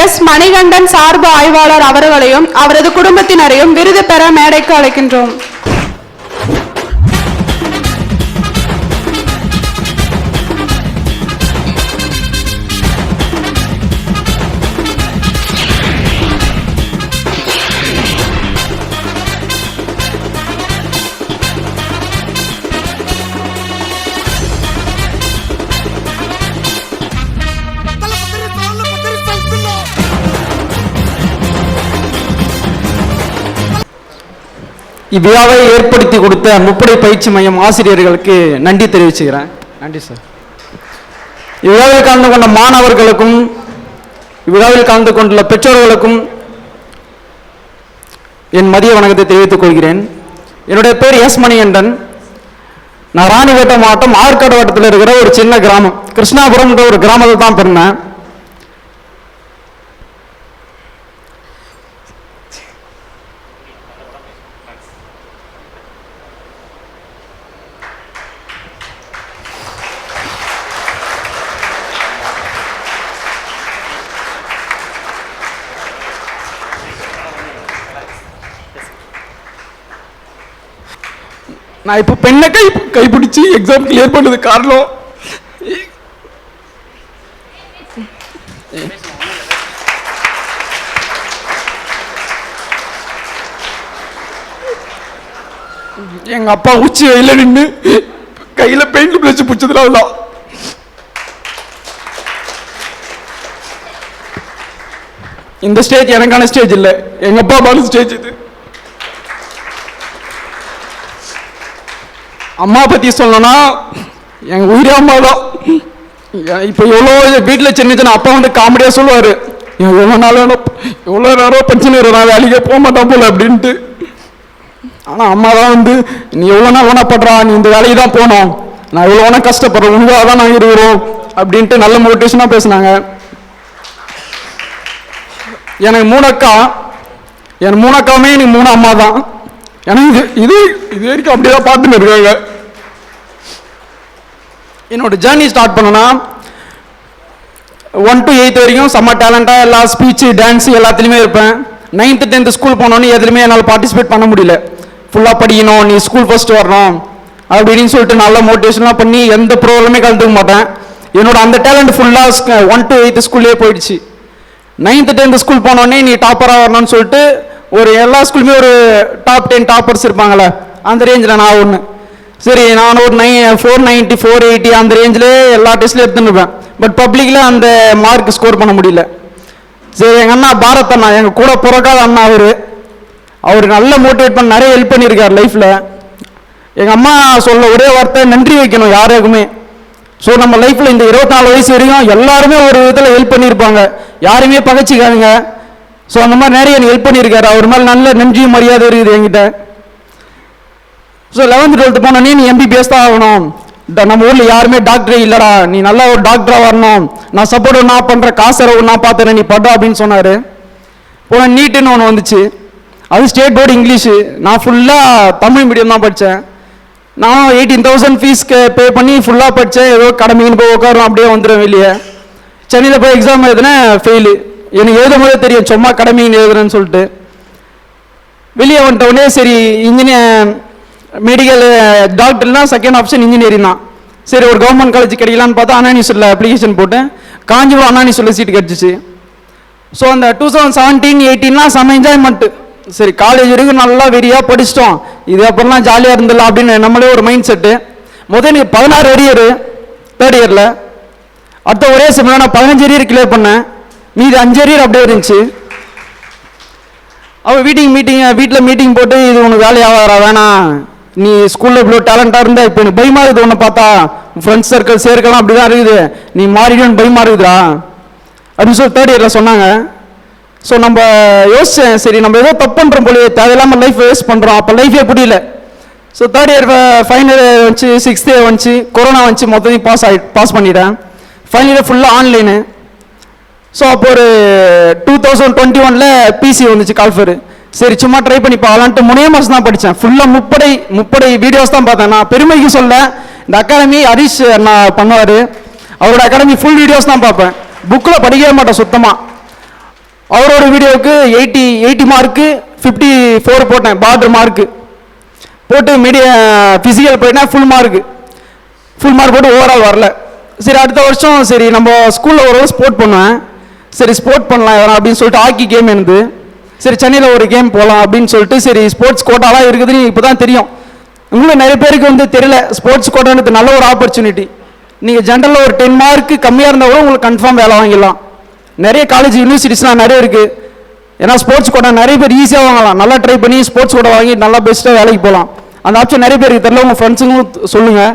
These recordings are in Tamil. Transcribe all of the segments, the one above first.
எஸ் மணிகண்டன் சார்பு ஆய்வாளர் அவர்களையும் அவரது குடும்பத்தினரையும் விருது பெற மேடைக்கு அழைக்கின்றோம். இவ்விழாவை ஏற்படுத்தி கொடுத்த முப்படை பயிற்சி மையம் ஆசிரியர்களுக்கு நன்றி தெரிவிச்சுக்கிறேன். நன்றி சார் இவ்விழாவில் கலந்து கொண்ட மாணவர்களுக்கும் இவ்விழாவில் கலந்து கொண்டுள்ள பெற்றோர்களுக்கும் என் மதிய வணக்கத்தை தெரிவித்துக் கொள்கிறேன். என்னுடைய பேர் எஸ் மணிகண்டன். நான் ராணிவேட்டை மாவட்டம் ஆற்காடு வட்டத்தில் இருக்கிற ஒரு சின்ன கிராமம். கிருஷ்ணாபுரம்ன்ற ஒரு கிராமத்தில் தான் பிறந்தேன். நான் இப்போ பெண்ணை கை கைப்பிடிச்சு எக்ஸாம் கிளியர் பண்ணது காரணம். எங்க அப்பா உச்சி வெயில நின்று கையில பெயிண்ட் பிரஷ் பிடிச்சதுல அவ்வளோ இந்த ஸ்டேஜ் எனக்கான ஸ்டேஜ் இல்லை. எங்க அப்பா பாலு ஸ்டேஜ் இது. அம்மா பற்றி சொல்லணும்னா எங்கள் உயிரே அம்மா தான். இப்போ எவ்வளோ வீட்டில் சின்ன சின்ன அப்பா வந்து காமெடியாக சொல்லுவார். எவ்வளோ நாள் வேணும்? எவ்வளோ நேரம் பிரச்சனை வரும். நான் வேலைக்கே போக மாட்டேன் போல அப்படின்ட்டு. ஆனால் அம்மா தான் வந்து நீ எவ்வளோ நாள் வேணா படுறா நீ இந்த வேலைக்கு தான் போகணும். நான் எவ்வளோ வேணா கஷ்டப்படுறேன். உங்களாக தான் நாங்கள் இருக்கிறோம். அப்படின்ட்டு நல்ல மோட்டிவேஷனாக பேசுனாங்க. எனக்கு மூணு அக்கா என் மூணு அக்காவுமே எனக்கு மூணு அம்மா தான். எனக்கு இது இது இது வரைக்கும் அப்படியே தான் பார்த்துன்னு இருக்காங்க. என்னோட ஜேர்னி ஸ்டார்ட் பண்ணனா ஒன் டு எயித் வரைக்கும் செம்ம டேலண்ட்டாக எல்லா ஸ்பீச்சு டான்ஸு எல்லாத்துலேயுமே இருப்பேன். நைன்த்து டென்த்து ஸ்கூல் போனோன்னு எதுலையுமே என்னால் பார்ட்டிசிபேட் பண்ண முடியல. ஃபுல்லாக படிக்கணும் நீ ஸ்கூல் ஃபஸ்ட்டு வரணும் அப்படின்னு சொல்லிட்டு நல்ல மோட்டிவேஷன்லாம் பண்ணி எந்த ப்ரோக்ராமே கலந்துக்க மாட்டேன். என்னோட அந்த டேலண்ட் ஃபுல்லாக ஒன் டு எயித்து ஸ்கூல்லே போயிடுச்சு. நைன்த்து டென்த்து ஸ்கூல் போனோடனே நீ டாப்பராக வரணும்னு சொல்லிட்டு ஒரு எல்லா ஸ்கூலுமே ஒரு டாப் டென் டாப்பர்ஸ் இருப்பாங்களே அந்த ரேஞ்சில் நான் ஒன்று சரி நான் ஒரு நை ஃபோர் நைன்ட்டி ஃபோர் எயிட்டி அந்த ரேஞ்சில் எல்லா டெஸ்ட்லையும் எடுத்துருப்பேன் பட் பப்ளிக்கில் அந்த மார்க் ஸ்கோர் பண்ண முடியல. சரி எங்கள் அண்ணா பாரத் அண்ணா எங்கள் கூட பிறக்காத அண்ணா அவர். அவர் நல்ல மோட்டிவேட் பண்ண நிறைய ஹெல்ப் பண்ணியிருக்கார் லைஃப்பில் எங்கள் அம்மா சொல்ல ஒரே வார்த்தை நன்றி வைக்கணும் யாருக்குமே. ஸோ நம்ம லைஃப்பில் இந்த இருபத்தி நாலு வயசு வரைக்கும் எல்லாருமே ஒரு விதத்தில் ஹெல்ப் பண்ணியிருப்பாங்க. யாருமே பகைச்சிக்காதுங்க. ஸோ அந்த மாதிரி நிறைய எனக்கு ஹெல்ப் பண்ணியிருக்காரு. அவர் மேலே நல்ல நன்றியும் மரியாதை இருக்குது என்கிட்ட. ஸோ லெவன்த் டுவெல்த் போனோடனே நீ எம்பிபிஎஸ் தான் ஆகணும். நம்ம ஊரில் யாருமே டாக்டரே இல்லைடா. நீ நல்லா ஒரு டாக்டராக வரணும். நான் சப்போர்ட் நான் பண்ணுறேன் காசரை நான் பார்த்துறேன் நீ படுறா அப்படின்னு சொன்னார். போன நீட்டுன்னு ஒன்று வந்துச்சு. அது ஸ்டேட் போர்டு இங்கிலீஷு. நான் ஃபுல்லாக தமிழ் மீடியம் தான் படித்தேன் நான் எயிட்டீன் தௌசண்ட் ஃபீஸ்க்கு பே பண்ணி ஃபுல்லாக படித்தேன் ஏதோ கடமைன்னு போய் உட்காரோம் அப்படியே வந்துடும் வெளியே. சென்னையில் போய் எக்ஸாம் எழுதுனேன் ஃபெயிலு எனக்கு எழுதும் போதே தெரியும் சும்மா கடமைன்னு எழுதுறேன்னு சொல்லிட்டு. வெளியே வந்துட்டோடனே சரி இன்ஜினியர் மெடிக்கல் டாக்டர்லாம் செகண்ட் ஆப்ஷன் இன்ஜினியரிங் தான். சரி ஒரு கவர்மெண்ட் காலேஜ் கிடைக்கலான்னு பார்த்தா அனானிசூரில் அப்ளிகேஷன் போட்டேன். காஞ்சிபுரம் அனானிசூரில் சீட் கிடச்சிச்சு. ஸோ அந்த டூ தௌசண்ட் செவன்டீன் எயிட்டீன்லாம் செம்ம என்ஜாய்மெண்ட்டு சரி காலேஜ் வரைக்கும் நல்லா வெறியாக படிச்சிட்டோம். இது அப்புறம்லாம் ஜாலியாக இருந்துடலாம் அப்படின்னு நம்மளே ஒரு மைண்ட் செட்டு முதல் எனக்கு பதினாறு அரியர் தேர்ட் இயரில் அடுத்த ஒரே செம்மில் நான் பதினஞ்சு அரியர் கிளியர் பண்ணேன். மீதி அஞ்சு அரியர் அப்படியே இருந்துச்சு. அவள் வீட்டிங் மீட்டிங் வீட்டில் மீட்டிங் போட்டு இது உனக்கு வேலையாக வர வேணாம். நீ ஸ்கூலில் இவ்வளோ டேலண்டாக இருந்தா இப்போ எனக்கு பயமா இருக்குது உன்னை பார்த்தா. ஃப்ரெண்ட்ஸ் சர்க்கிள் சேர்க்கலாம் அப்படி தான் இருக்குது. நீ மாறிடுன்னு பயமா இருக்குதுடா அப்படின்னு சொல்லி தேர்ட் இயரில் சொன்னாங்க. ஸோ நம்ம யோசிச்சேன் சரி நம்ம ஏதோ தப்பு பண்ணுறோம் போல தேவையில்லாமல் லைஃப் வேஸ்ட் பண்ணுறோம் அப்போ லைஃபே புரியல. ஸோ தேர்ட் இயர் ஃபைனல் வந்துச்சு சிக்ஸ்த் இயர் வந்துச்சு கொரோனா வந்துச்சு மொத்தத்தையும் பாஸ் ஆகி பாஸ் பண்ணிட்டேன். ஃபைனல் இயர் ஃபுல்லாக ஆன்லைனு ஸோ அப்போ ஒரு டூ தௌசண்ட் டுவெண்ட்டி ஒனில் பிசி வந்துச்சு கால்ஃபர் சரி சும்மா ட்ரை பண்ணி பார்க்கலான்ட்டு முனைய மாதம் தான் படித்தேன் ஃபுல்லாக முப்படை முப்படை வீடியோஸ் தான் பார்த்தேன். நான் பெருமைக்கு சொல்ல இந்த அகாடமி ஹரிஷ் அண்ணா பண்ணுவார். அவரோட அகாடமி ஃபுல் வீடியோஸ் தான் பார்ப்பேன். புக்கில் படிக்கவே மாட்டேன் சுத்தமாக அவரோட வீடியோவுக்கு eighty eighty mark fifty four போட்டேன். பார்டர் மார்க்கு போட்டு மீடிய ஃபிசிக்கல் போயிட்டேன் ஃபுல் மார்க்கு ஃபுல் மார்க் போட்டு ஓவரால் வரல. சரி அடுத்த வருஷம் சரி நம்ம ஸ்கூலில் ஒரு ஸ்போர்ட் பண்ணுவேன். சரி ஸ்போர்ட் பண்ணலாம் அப்படின்னு சொல்லிட்டு ஹாக்கி கேம் இருந்து சரி சென்னையில் ஒரு கேம் போகலாம் அப்படின்னு சொல்லிட்டு சரி ஸ்போர்ட்ஸ் கோட்டாலாம் இருக்குதுன்னு இப்போ தான் தெரியும். உங்களுக்கு நிறைய பேருக்கு வந்து தெரியல ஸ்போர்ட்ஸ் கோட்டான்றது நல்ல ஒரு ஆப்பர்ச்சுனிட்டி நீங்கள் ஜென்ரலில் ஒரு டென் மார்க்கு கம்மியாக இருந்தால் கூட உங்களுக்கு கன்ஃபார்ம் வேலை வாங்கிடலாம். நிறைய காலேஜ் யூனிவர்சிட்டிஸ்லாம் நிறைய இருக்குது ஏன்னா ஸ்போர்ட்ஸ் கோட்டா நிறைய பேர் ஈஸியாக வாங்கலாம். நல்லா ட்ரை பண்ணி ஸ்போர்ட்ஸ் கோட்டா வாங்கி நல்லா பெஸ்ட்டாக வேலைக்கு போகலாம். அந்த ஆப்ஷன் நிறைய பேருக்கு தெரியல உங்கள் ஃப்ரெண்ட்ஸுங்களும் சொல்லுங்கள்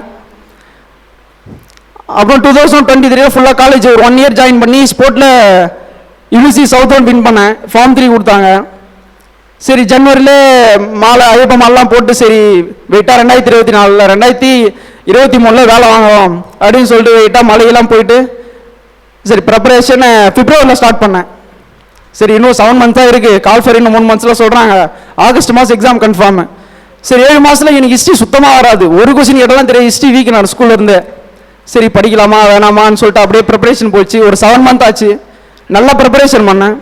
அப்புறம் டூ தௌசண்ட் டுவெண்ட்டி த்ரீ ஃபுல்லாக காலேஜ் ஒரு ஒன் இயர் ஜாயின் பண்ணி ஸ்போர்ட்டில் யூனிவர்சிட்டி சவுத் ஒன் வின் பண்ணேன் ஃபார்ம் த்ரீ கொடுத்தாங்க. சரி ஜனவரியில் மாலை ஐயப்ப மாலெலாம் போட்டு சரி வெயிட்டாக ரெண்டாயிரத்தி இருபத்தி நாலில் ரெண்டாயிரத்தி இருபத்தி மூணில் வேலை வாங்குவோம் அப்படின்னு சொல்லிட்டு வெயிட்டாக மலையெல்லாம் போயிட்டு சரி ப்ரிப்பரேஷனை பிப்ரவரியில் ஸ்டார்ட் பண்ணேன். சரி இன்னும் செவன் மந்த்ஸாக தான் இருக்குது கால் ஃபர் இன்னும் மூணு மந்த்ஸில் சொல்கிறாங்க ஆகஸ்ட் மாதம் எக்ஸாம் கன்ஃபார்ம் சரி ஏழு மாதத்தில் எனக்கு ஹிஸ்ட்ரி சுத்தமாக வராது. ஒரு கொஸ்டின் கேட்டாலும் தெரியும் ஹிஸ்ட்ரி வீக் நான் ஸ்கூலில் இருந்து சரி படிக்கலாமா வேணாமான்னு சொல்லிட்டு அப்படியே ப்ரிப்பரேஷன் போச்சு. ஒரு செவன் மந்த் ஆச்சு. நல்லா ப்ரிப்பரேஷன் பண்ணேன்.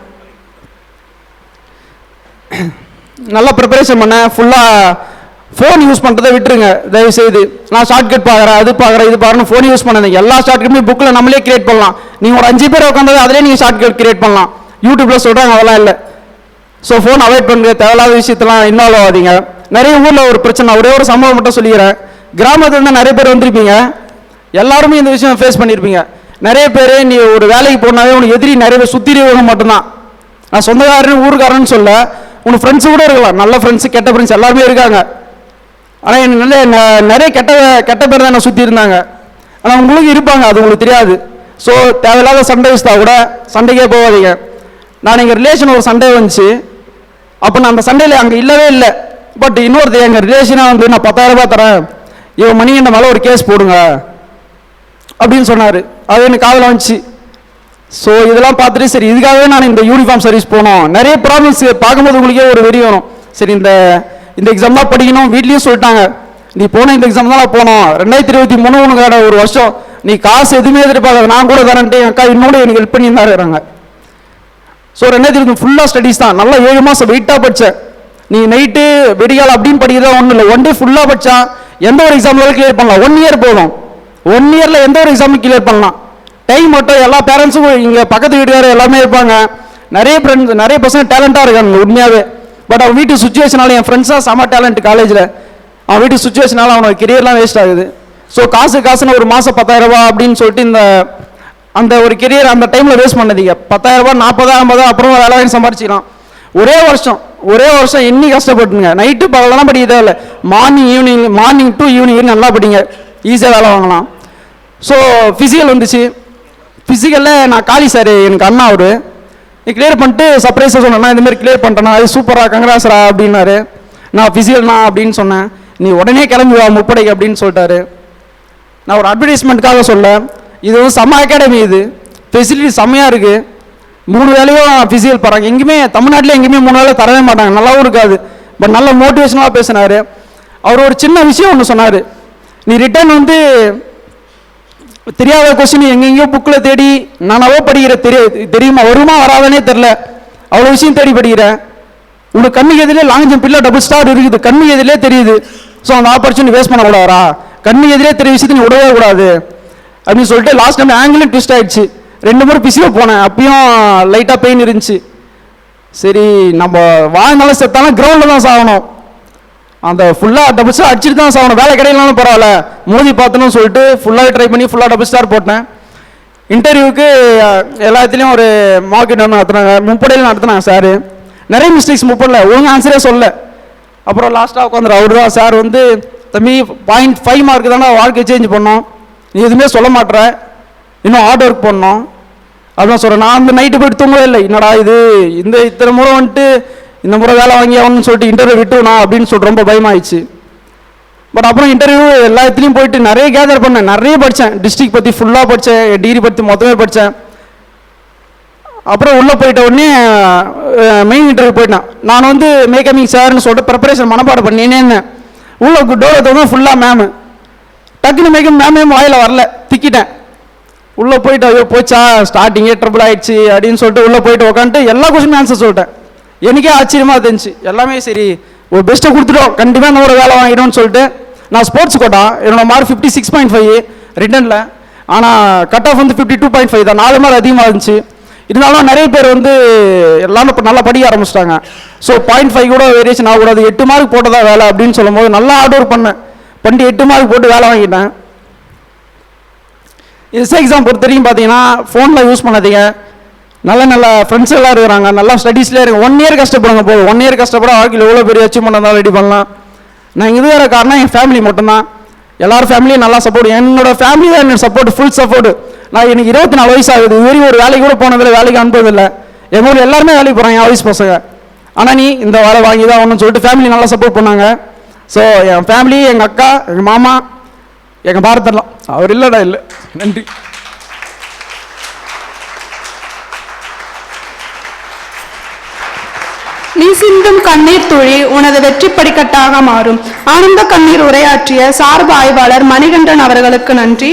நல்லா ப்ரிப்பரேஷன் பண்ணேன். ஃபுல்லாக ஃபோன் யூஸ் பண்ணுறதை விட்டுருங்க. தயவு செய்து நான் ஷார்ட்கட் பார்க்குறேன் அது பார்க்குறேன் இது பார்க்குறேன் ஃபோன் யூஸ் பண்ணாதீங்க. எல்லா ஷார்ட்கட்டுமே புக்கில் நம்மளே கிரியேட் பண்ணலாம். நீங்கள் ஒரு அஞ்சு பேர் உட்காந்தது அதிலே நீங்கள் ஷார்ட்கட் கிரியேட் பண்ணலாம். யூடியூப்பில் சொல்கிறாங்க அதெல்லாம் இல்லை. ஸோ ஃபோன் அவாய்ட் பண்ணுங்க தேவையில்லாத விஷயத்தெல்லாம் இன்வால்வ் ஆகாதீங்க. நிறைய ஊரில் ஒரு பிரச்சனை ஒரே ஒரு சம்பவம் மட்டும் சொல்லிக்கிறேன். கிராமத்துலேருந்து நிறைய பேர் வந்திருப்பீங்க. எல்லாருமே இந்த விஷயம் ஃபேஸ் பண்ணியிருப்பீங்க நிறைய பேர் நீ ஒரு வேலைக்கு போனாவே உனக்கு எதிரி நிறைய பேர் சுற்றிடுவங்க மட்டும்தான் நான் சொந்தக்காரன் ஊருக்காரன்னு சொல்ல உனக்கு ஃப்ரெண்ட்ஸு கூட இருக்கலாம். நல்ல ஃப்ரெண்ட்ஸு கெட்ட ஃப்ரெண்ட்ஸ் எல்லாருமே இருக்காங்க. ஆனால் எனக்கு நல்ல ந- நிறைய கெட்ட கெட்ட பேர் தான் என்னை சுற்றி இருந்தாங்க. ஆனால் உங்களுக்கு இருப்பாங்க அது உங்களுக்கு தெரியாது. ஸோ தேவையில்லாத சண்டை வச்சுட்டா கூட சண்டைக்கே போகாதீங்க. நான் எங்கள் ரிலேஷன் ஒரு சண்டை வந்துச்சு. அப்போ நான் அந்த சண்டையில் அங்கே இல்லவே இல்லை. பட் இன்னொருத்தர் எங்கள் ரிலேஷனாக வந்து நான் பத்தாயிரம் ரூபாய் தரேன். இவன் மணிகண்ட மேலே ஒரு கேஸ் போடுங்க. அப்படின்னு சொன்னார். அது எனக்கு காதல் வந்துச்சு. ஸோ இதெல்லாம் பார்த்துட்டு சரி இதுக்காகவே நான் இந்த யூனிஃபார்ம் சர்வீஸ் போனோம். நிறைய ப்ராப்ளம்ஸ் பார்க்கும்போது உங்களுக்கே ஒரு வெறி வரும். சரி இந்த இந்த எக்ஸாம் தான் படிக்கணும் வீட்லேயும் சொல்லிட்டாங்க. நீ போன இந்த எக்ஸாம் தான் நான் போனோம். ரெண்டாயிரத்தி இருபத்தி மூணு உனக்கு ஒரு வருஷம். நீ காசு எதுவுமே எதிர்பார்க்காத நான் கூட தரேன்ட்டு என் அக்கா இன்னோட எனக்கு ஹெல்ப் பண்ணி தான் இருக்கிறாங்க ஸோ ரெண்டாயிரத்தி இருபத்தி ஃபுல்லாக ஸ்டடீஸ் தான். நல்லா ஏழு மாதம் வெயிட்டாக படித்தேன் நீ நைட்டு வெடிகால் அப்படின்னு படிக்கிறதா ஒன்றும் இல்லை. ஒன் டே ஃபுல்லாக படித்தா எந்த ஒரு எக்ஸாம்னாலும் கிளியர் பண்ணலாம். ஒன் இயர் போதும். ஒன் இயரில் எந்த ஒரு எக்ஸாமும் கிளியர் பண்ணலாம். டைம் மட்டும் எல்லா பேரண்ட்ஸும் இங்கே பக்கத்து வீட்டுக்காரர் எல்லாமே இருப்பாங்க. நிறைய ஃப்ரெண்ட்ஸ் நிறைய பசங்க டேலண்டாக இருக்காங்க உண்மையாகவே பட் அவன் வீட்டு சுச்சுவேஷனால என் ஃப்ரெண்ட்ஸாக செம டேலண்ட் காலேஜில் அவன் வீட்டு சுச்சுவேஷனால அவனோட கெரியர்லாம் வேஸ்ட் ஆகுது. ஸோ காசு காசுன்னு ஒரு மாதம் பத்தாயிரரூபா அப்படின்னு சொல்லிட்டு இந்த அந்த ஒரு கெரியர் அந்த டைமில் வேஸ்ட் பண்ணதீங்க. பத்தாயிரரூபா நாற்பதா ஐம்பதா அப்புறம் வேலை வாங்கி சம்பாரிச்சிக்கலாம். ஒரே வருஷம் ஒரே வருஷம் எண்ணி கஷ்டப்பட்டுங்க? நைட்டு பகலாம் படிக்க தேவையில்ல. Morning evening morning to evening நல்லா படிங்க. ஈஸியாக வேலை வாங்கலாம். ஸோ ஃபிசிக்கல் வந்துச்சு. ஃபிசிக்கலில் நான் காளி சார் எனக்கு அண்ணா அவர் நீ கிளியர் பண்ணிட்டு சர்ப்ரைஸாக சொன்னேன்னா இந்தமாதிரி கிளியர் பண்ணிட்டேன் அது சூப்பராக கங்கராசரா அப்படின்னாரு. நான் ஃபிசிக்கல்னா அப்படின்னு சொன்னேன். நீ உடனே கிளம்பி வா முப்படைக்கு அப்படின்னு சொல்லிட்டாரு. நான் ஒரு அட்வர்டைஸ்மெண்ட்டுக்காக சொல்ல இது வந்து செம்ம அகாடமி இது. ஃபெசிலிட்டி செம்மையாக இருக்குது மூணு வேலையும் ஃபிசிக்கல் போகிறாங்க எங்கேயுமே தமிழ்நாட்டில் எங்கேயுமே மூணு வேலை தரவே மாட்டாங்க. நல்லாவும் இருக்காது. பட் நல்ல மோட்டிவேஷனாக பேசினார். அவர் ஒரு சின்ன விஷயம் ஒன்று சொன்னார். நீ ரிட்டர்ன் வந்து தெரியாத கொஸ்டின் எங்கெங்கேயோ புக்கில் தேடி நானாவோ படிக்கிற தெரிய தெரியுமா? வருமா வராதனே தெரில அவ்வளோ விஷயம் தேடி படிக்கிறேன் உனக்கு கண்ணு எதிலே லாங் ஜம்ப் இல்லை டபுள் ஸ்டார் இருக்குது. கண்ணு எதிலே தெரியுது. ஸோ அந்த ஆப்பர்ச்சுனிட்டி வேஸ்ட் பண்ணக்கூடாதா கண்ணு எதிரே தெரிய விஷயத்தை நீ விடவே கூடாது. அப்படின்னு சொல்லிட்டு லாஸ்ட் டைம் ஆங்கிலும் ட்விஸ்ட் ஆயிடுச்சு. ரெண்டு முறை பிசியோ போனேன். அப்பயும் லைட்டாக பெயின் இருந்துச்சு. சரி நம்ம வாழ்ந்தாலும் செத்தாலும் கிரவுண்டில் தான் சாகணும். அந்த ஃபுல்லாக டபுள் ஸ்டார் அடிச்சுட்டு தான் சார் வேலை கிடைக்கலாம்னு பரவாயில்ல. மோதி பார்த்தணும்னு சொல்லிட்டு ஃபுல்லாக ட்ரை பண்ணி ஃபுல்லாக டபுள் ஸ்டார் போட்டேன். இன்டர்வியூக்கு எல்லாத்துலேயும் ஒரு மார்க்கெட் நடத்துனாங்க. முப்படையில் நடத்துனாங்க சார் நிறைய மிஸ்டேக்ஸ் முப்படில் ஒழுங்கு ஆன்சரே சொல்ல அப்புறம் லாஸ்ட்டாக உட்காந்துரு அவர் தான் சார் வந்து தம்பி பாயிண்ட் ஃபைவ் மார்க் தானே வாழ்க்கை சேஞ்ச் பண்ணோம். நீ எதுவுமே சொல்ல மாட்டேற. இன்னும் ஹார்ட் ஒர்க் பண்ணோம். அதான் சொல்கிறேன் நான் அந்த நைட்டு போயிட்டு தூங்கவே இல்லை. என்னடா இது? இந்த இத்தனை முறை வந்துட்டு இந்த முறை வேலை வாங்கி ஆகணும்னு சொல்லிட்டு இன்டர்வியூ விட்டுனா அப்படின்னு சொல்லிட்டு ரொம்ப பயமாயிடுச்சு. பட் அப்புறம் இன்டர்வியூ எல்லா இடத்துலையும் போயிட்டு நிறைய கேதர் பண்ணேன். நிறைய படித்தேன் டிஸ்ட்ரிக் பற்றி ஃபுல்லாக படித்தேன் டிகிரி பற்றி மொத்தமே படித்தேன் அப்புறம் உள்ளே போயிட்ட உடனே மெயின் இன்டர்வியூ போயிட்டேன். நான் வந்து மேக்கமிங் சார்னு சொல்லிட்டு ப்ரிப்பரேஷன் மனப்பாடம் பண்ணினே இருந்தேன். உள்ள டோரை தவிர ஃபுல்லாக மேமு டக்குன்னு மேக்கம் மேமே வாயில் வரல. திக்கிட்டேன் உள்ளே போயிட்டு ஐயோ போச்சா? ஸ்டார்டிங்கே ட்ரபிள் ஆயிடுச்சு. அப்படின்னு சொல்லிட்டு உள்ளே போயிட்டு உட்காந்துட்டு எல்லா கொஸ்டின் ஆன்சர் சொல்லிட்டேன். எனக்கே ஆச்சரியமாக இருந்துச்சு. எல்லாமே சரி ஒரு பெஸ்ட்டை கொடுத்துட்டோம். கண்டிப்பாக இந்த ஒரு வேலை வாங்கிடும்னு சொல்லிட்டு நான் ஸ்போர்ட்ஸ் கோட்டா என்னோடய mark fifty six point five ரிட்டனில் ஆனால் கட் ஆஃப் வந்து ஃபிஃப்டி டூ பாயிண்ட் ஃபைவ் தான். நாலு மார்க் அதிகமாக இருந்துச்சு. இருந்தாலும் நிறைய பேர் வந்து எல்லாரும் இப்போ நல்லா படிக்க ஆரம்பிச்சிட்டாங்க. ஸோ பாயிண்ட் ஃபைவ் கூட வேரியேஷன் ஆகக்கூடாது. எட்டு மார்க் போட்டதா வேலை அப்படின்னு சொல்லும்போது நல்லா ஆர்ட் ஒர்க் பண்ணேன். பண்ணிட்டு எட்டு மார்க் போட்டு வேலை வாங்கிட்டேன். எஸ்ஏ எக்ஸாம் பொறுத்த வரைக்கும் பார்த்தீங்கன்னா ஃபோனில் யூஸ் பண்ணாதீங்க. நல்ல நல்ல ஃப்ரெண்ட்ஸ் எல்லாம் இருக்கிறாங்க. நல்லா ஸ்டடீஸ்லேயே இருக்கு ஒன் இயர் கஷ்டப்படுங்க போதும் ஒன் இயர் கஷ்டப்பட வாழ்க்கையில் எவ்வளோ பெரிய அச்சீவ்மெண்ட் இருந்தாலும் ரெடி பண்ணலாம். நான் இது வேறு காரணம் என் ஃபேமிலி மட்டும்தான். எல்லாரும் ஃபேமிலியும் நல்லா சப்போர்ட் என்னோட ஃபேமிலி தான் என்னோட சப்போர்ட் ஃபுல் சப்போர்ட் நான் எனக்கு இருபத்தி நாலு வயசு ஆகுது. இது வரைக்கும் ஒரு வேலைக்கு கூட போனதில்லை வேலைக்கு அனுப்பதில்லை. எங்கள் ஊர் எல்லாருமே வேலைக்கு போகிறாங்க என் வயசு பசங்க. ஆனால் நீ இந்த வேலை வாங்கி தான் ஒன்றுன்னு சொல்லிட்டு ஃபேமிலி நல்லா சப்போர்ட் பண்ணாங்க. ஸோ என் ஃபேமிலி எங்கள் அக்கா எங்கள் மாமா எங்கள் பாரதெல்லாம் அவர் இல்லைடா இல்லை. நன்றி. நீ சிந்தும் கண்ணீர் துளி உனது வெற்றி படிக்கட்டாக மாறும். ஆனந்த கண்ணீர் உரையாற்றிய சார்பு ஆய்வாளர் மணிகண்டன் அவர்களுக்கு நன்றி.